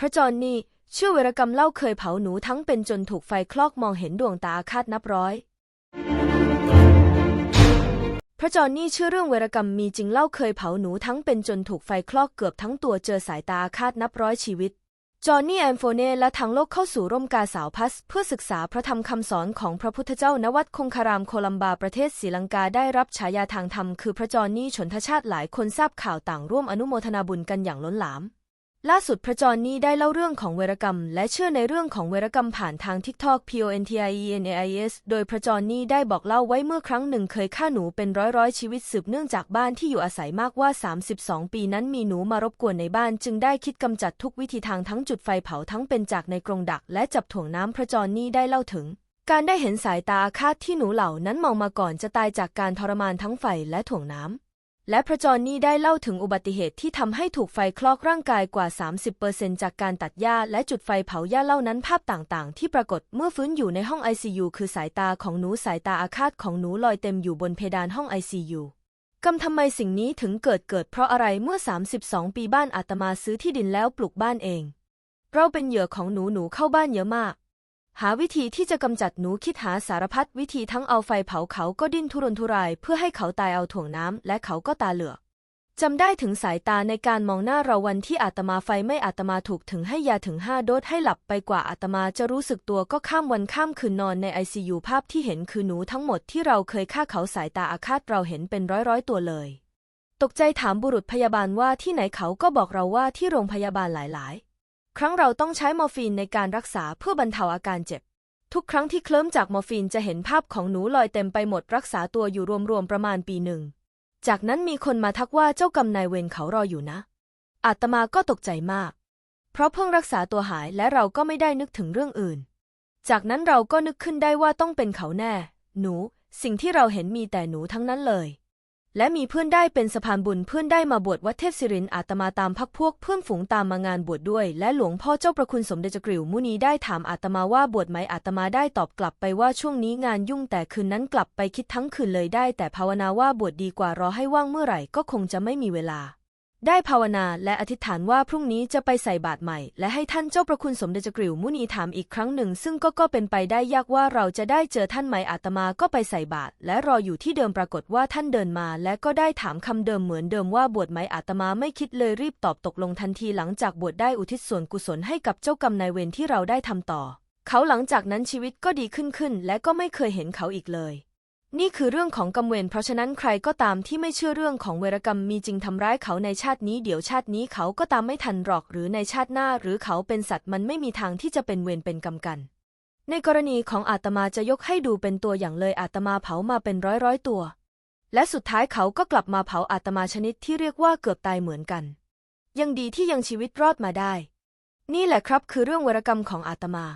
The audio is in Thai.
พระจอนนี่เชื่อเวรกรรมเล่าเคยเผาหนูทั้งเป็นจนถูกไฟคลอกมองเห็นดวงตาอาฆาตนับร้อย พระจอนนี่เชื่อเรื่องเวรกรรมมีจริงเล่าเคยเผาหนูทั้งเป็นจนถูกไฟคลอกเกือบทั้งตัวเจอสายตาอาฆาตนับร้อยชีวิต จอห์นนี่แอมโฟเน่และทั้งโลกเข้าสู่ร่มกาสาวพัส เพื่อศึกษาพระธรรมคำสอนของพระพุทธเจ้าณวัดคงคารามโคลัมบาประเทศศรีลังกาได้รับฉายาทางธรรมคือพระจอห์นนี่ชนทชาติหลายคนทราบข่าวต่างร่วมอนุโมทนาบุญกันอย่างล้นหลาม ล่าสุดพระจอนนี่ได้เล่าเรื่องของเวรกรรม และเชื่อในเรื่องของเวรกรรมผ่านทาง TikTok PONTIENAIS โดยพระจอนนี่ได้บอกเล่าไว้เมื่อครั้งหนึ่งเคยฆ่าหนูเป็นร้อยร้อยชีวิตสืบเนื่องจากบ้านที่อยู่อาศัยมากว่า 32 ปีนั้นมีหนูมารบกวนในบ้าน จึงได้คิดกำจัดทุกวิธีทางทั้งจุดไฟเผาทั้งเป็นจากในกรงดัก และจับถ่วงน้ำพระจอนนี่ได้เล่าถึง การได้เห็นสายตาอาฆาตที่หนูเหล่านั้นมองมาก่อนจะตายจากการทรมานทั้งไฟและถ่วงน้ำ และพระจอนนี่ได้เล่าถึงอุบัติเหตุที่ทำให้ถูกไฟคลอกร่างกายกว่า 30%จากการตัดหญ้าและจุดไฟเผาหญ้าเล่านั้นภาพต่างๆ ที่ปรากฏเมื่อฟื้นอยู่ในห้อง ICU คือสายตาของหนูสายตาอาฆาตของหนูลอยเต็มอยู่บนเพดานห้อง ICU กำทำไมสิ่งนี้ถึงเกิดเกิดเพราะอะไรเมื่อ 32 ปีบ้านอาตมาซื้อที่ดินแล้วปลูกบ้านเอง เราเป็นเหยื่อของหนูหนูเข้าบ้านเยอะมาก หาวิธีที่จะกำจัดหนูคิดหาสารพัดวิธีทั้งเอาไฟเผาเขาก็ดิ้นทุรนทุรายเพื่อให้เขาตายเอาถ่วงน้ำและเขาก็ตาเหลือกจำได้ถึงสายตาในการมองหน้าเราวันที่อาตมาไฟไม่อาตมาถูกถึงให้ยาถึงห้าโดสให้หลับไปกว่าอาตมาจะรู้สึกตัวก็ข้ามวันข้ามคืนนอนในไอซียูภาพที่เห็นคือหนูทั้งหมดที่เราเคยฆ่าเขาสายตาอาฆาตเราเห็นเป็นร้อยร้อยตัวเลย ตกใจถามบุรุษพยาบาลว่าที่ไหนเขาก็บอกเราว่าที่โรงพยาบาลหลาย ๆ ครั้งเราต้องใช้มอร์ฟีนในการรักษาเพื่อบรรเทาอาการเจ็บ ทุกครั้งที่เคลิ้มจากมอร์ฟีนจะเห็นภาพของหนูลอยเต็มไปหมดรักษาตัวอยู่รวมๆประมาณปีหนึ่ง จากนั้นมีคนมาทักว่าเจ้ากรรมนายเวรเขารออยู่นะ อาตมาก็ตกใจมาก เพราะเพิ่งรักษาตัวหายและเราก็ไม่ได้นึกถึงเรื่องอื่น จากนั้นเราก็นึกขึ้นได้ว่าต้องเป็นเขาแน่ หนู สิ่งที่เราเห็นมีแต่หนูทั้งนั้นเลย และมีเพื่อนได้เป็นสะพานบุญเพื่อนได้มาบวชวัดเทพศิรินอาตมาตามพักพวกเพื่อนฝูงตามมางานบวชด้วย และหลวงพ่อเจ้าประคุณสมเด็จจกริวมุนีได้ถามอาตมาว่าบวชไหมอาตมาได้ตอบกลับไปว่าช่วงนี้งานยุ่งแต่คืนนั้นกลับไปคิดทั้งคืนเลยได้ แต่ภาวนาว่าบวชดีกว่ารอให้ว่างเมื่อไหร่ก็คงจะไม่มีเวลา ได้ภาวนาและอธิษฐานว่าพรุ่งนี้จะไปใส่บาตรใหม่ และให้ท่านเจ้าประคุณสมเด็จจกริวมุนีถามอีกครั้งหนึ่ง ซึ่งก็ก็เป็นไปได้ยากว่าเราจะได้เจอท่านไหมอาตมาก็ไปใส่บาตรและรออยู่ที่เดิมปรากฏว่าท่านเดินมา และก็ได้ถามคำเดิมเหมือนเดิมว่าบวชไหมอาตมาไม่คิดเลยรีบตอบตกลงทันทีหลังจากบวชได้อุทิศส่วนกุศลให้กับเจ้ากรรมนายเวรที่เราได้ทำต่อ เขาหลังจากนั้นชีวิตก็ดีขึ้นขึ้น และก็ไม่เคยเห็นเขาอีกเลย นี่คือเรื่องของกรรมเวรเพราะฉะนั้นใครก็ตามที่ไม่เชื่อเรื่องของเวรกรรมมีจริงทำร้ายเขาในชาตินี้เดี๋ยวชาตินี้เขาก็ตามไม่ทันหรอกหรือในชาติหน้าหรือเขาเป็นสัตว์มันไม่มีทางที่จะเป็นเวรเป็นกรรมกัน ในกรณีของอาตมาจะยกให้ดูเป็นตัวอย่างเลยอาตมาเผามาเป็นร้อยร้อยตัว และสุดท้ายเขาก็กลับมาเผาอาตมาชนิดที่เรียกว่าเกือบตายเหมือนกัน ยังดีที่ยังชีวิตรอดมาได้ นี่แหละครับคือเรื่องเวรกรรมของอาตมา